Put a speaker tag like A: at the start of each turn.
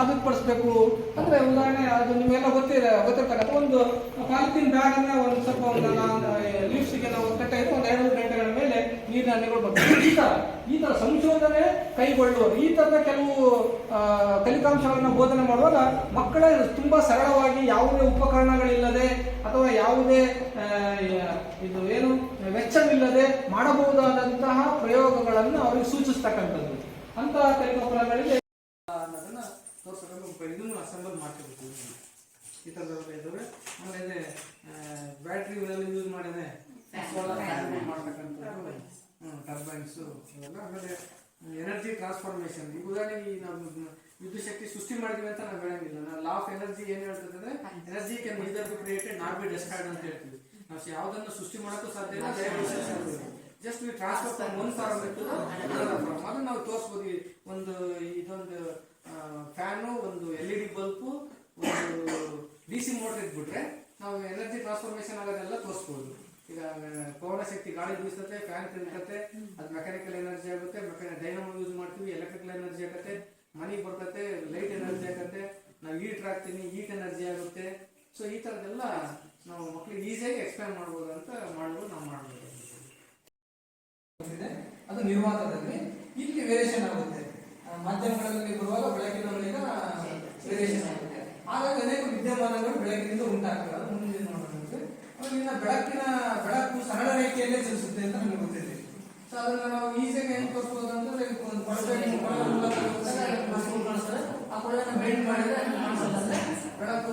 A: ಸಾಬೀತುಪಡಿಸ್ಬೇಕು ಅಂದ್ರೆ ಉದಾಹರಣೆ, ಅದು ನಿಮ್ಗೆಲ್ಲ ಗೊತ್ತಿರ ಗೊತ್ತಿರ್ತಕ್ಕಂಥ ಒಂದು ಪಾಲಿಥೀನ್ ಬ್ಯಾಗ್ ಅನ್ನ ಒಂದು ಸ್ವಲ್ಪ ಒಂದು ಲೀವ್ಸ್ಗೆ ನಾವು ಕಟ್ಟಾಯಿತು ಒಂದು ಎರಡು ಗಂಟೆಗಳ ಮೇಲೆ ಹನಿಗಳು ಬರ್ತವೆ. ಈ ತರ ಈ ತರ ಸಂಶೋಧನೆ ಕೈಗೊಳ್ಳುವರು ಈ ತರದ ಕೆಲವು ಫಲಿತಾಂಶಗಳನ್ನು ಬೋಧನೆ ಮಾಡುವಾಗ ಮಕ್ಕಳ ತುಂಬಾ ಸರಳವಾಗಿ ಯಾವುದೇ ಉಪಕರಣಗಳಿಲ್ಲದೆ ಅಥವಾ ಯಾವುದೇ ಇದು ಏನು, ವೆಚ್ಚವಿಲ್ಲದೆ ಮಾಡಬಹುದಾದಂತಹ ಪ್ರಯೋಗಗಳನ್ನು ಅವರಿಗೆ ಸೂಚಿಸ್ತಕ್ಕಂಥದ್ದು. ಅಂತಹ ತೋರಿಸಬೇಕು ಇದನ್ನು ಅಸೆಂಬಲ್ ಮಾಡ್ಕೋಬೇಕು ಈ ಥರದೆಲ್ಲ ಇದ್ದಾವೆ ಆಮೇಲೆ ಬ್ಯಾಟ್ರಿ ಯೂಸ್ ಮಾಡಿದೆ ಸೋಲಾರ್ ಪ್ಯಾನಲ್ ಮಾಡ್ತಕ್ಕಂಥದ್ದು ಟರ್ಬೈನ್ಸು ಇವೆಲ್ಲ. ಆಮೇಲೆ ಎನರ್ಜಿ ಟ್ರಾನ್ಸ್ಫಾರ್ಮೇಷನ್ ಈಗ ಉದಾಹರಣೆಗೆ ಈ ನಾವು ವಿದ್ಯುತ್ ಶಕ್ತಿ ಸೃಷ್ಟಿ ಮಾಡಿದ್ವಿ ಅಂತ ನಾವು ಹೇಳಂಗಿಲ್ಲ. ನಾವು ಲಾ ಆಫ್ ಎನರ್ಜಿ ಏನು ಹೇಳ್ತದೆ energy can either be created not be discard ಅಂತ ಹೇಳ್ತೀವಿ. ನಾವು ಯಾವುದನ್ನು ಸೃಷ್ಟಿ ಮಾಡೋಕ್ಕೂ ಸಾಧ್ಯ ಇಲ್ಲ ಜಸ್ಟ್ ವಿ ಟ್ರಾನ್ಸ್ಫರ್ ಒಂದು ಒನ್ ಫಾರ್ಮ್ ಅದನ್ನ ನಾವು ತೋರಿಸ್ಬೋದು. ಒಂದು ಇದೊಂದು ಫ್ಯಾನು ಒಂದು ಎಲ್ ಇ ಡಿ ಬಲ್ಬು ಒಂದು ಡಿ ಸಿ ಮೋಟರ್ ಇದ್ಬಿಟ್ರೆ ನಾವು ಎನರ್ಜಿ ಟ್ರಾನ್ಸ್ಫಾರ್ಮೇಶನ್ ಆಗೋದೆಲ್ಲ ತೋರಿಸ್ಬೋದು. ಈಗ ಪವನ ಶಕ್ತಿ ಗಾಳಿ ಬೀಸುತ್ತೆ ಫ್ಯಾನ್ ತಿರುಗತ್ತೆ ಅದು ಮೆಕ್ಯಾನಿಕಲ್ ಎನರ್ಜಿ ಆಗುತ್ತೆ ಡೈನಮೋ ಯೂಸ್ ಮಾಡ್ತೀವಿ ಎಲೆಕ್ಟ್ರಿಕಲ್ ಎನರ್ಜಿ ಆಗುತ್ತೆ ಮನಿ ಬರ್ತತೆ ಲೈಟ್ ಎನರ್ಜಿ ಆಗುತ್ತೆ, ನಾವು ಹೀಟ್ರ್ ಹಾಕ್ತೀನಿ ಹೀಟ್ ಎನರ್ಜಿ ಆಗುತ್ತೆ. ಸೊ ಈ ಥರದ್ದೆಲ್ಲ ನಾವು ಮಕ್ಕಳಿಗೆ ಈಸಿಯಾಗಿ ಎಕ್ಸ್ಪ್ಲೈನ್ ಮಾಡ್ಬೋದು ಅಂತ ಮಾಡ್ಬೋದು ನಾವು ಮಾಡ್ಬೋದು.
B: ಅದು ನಿರ್ವಾತದಲ್ಲಿ ಇಲ್ಲಿ ವೇರಿಯೇಷನ್ ಆಗುತ್ತೆ. ಮಾಧ್ಯಮಗಳಲ್ಲಿ ವಿದ್ಯಮಾನಗಳು ಬೆಳಕಿನಿಂದ ಉಂಟಾಗ್ತದೆ ಅದು ಮುಂದೆ ನೋಡೋದಂತೆ ಇನ್ನು ಬೆಳಕಿನ, ಬೆಳಕು ಸರಳ ರೇಖೆಯಲ್ಲೇ ಚಲಿಸುತ್ತೆ ಅಂತ ನಮಗೆ ಗೊತ್ತಿದೆ. ಸೊ ಅದನ್ನ ನಾವು ಈಸಿಯಾಗಿ ಹೆಂಗ್ ತೋರಿಸಬಹುದು ಅಂದ್ರೆ ಒಂದು ಕೊಳವೆ ಮೂಲಕ ಆ ಕೊಳವೆಯನ್ನು ಬೆಂಡ್ ಮಾಡಿದ್ರೆ ಬೆಳಕು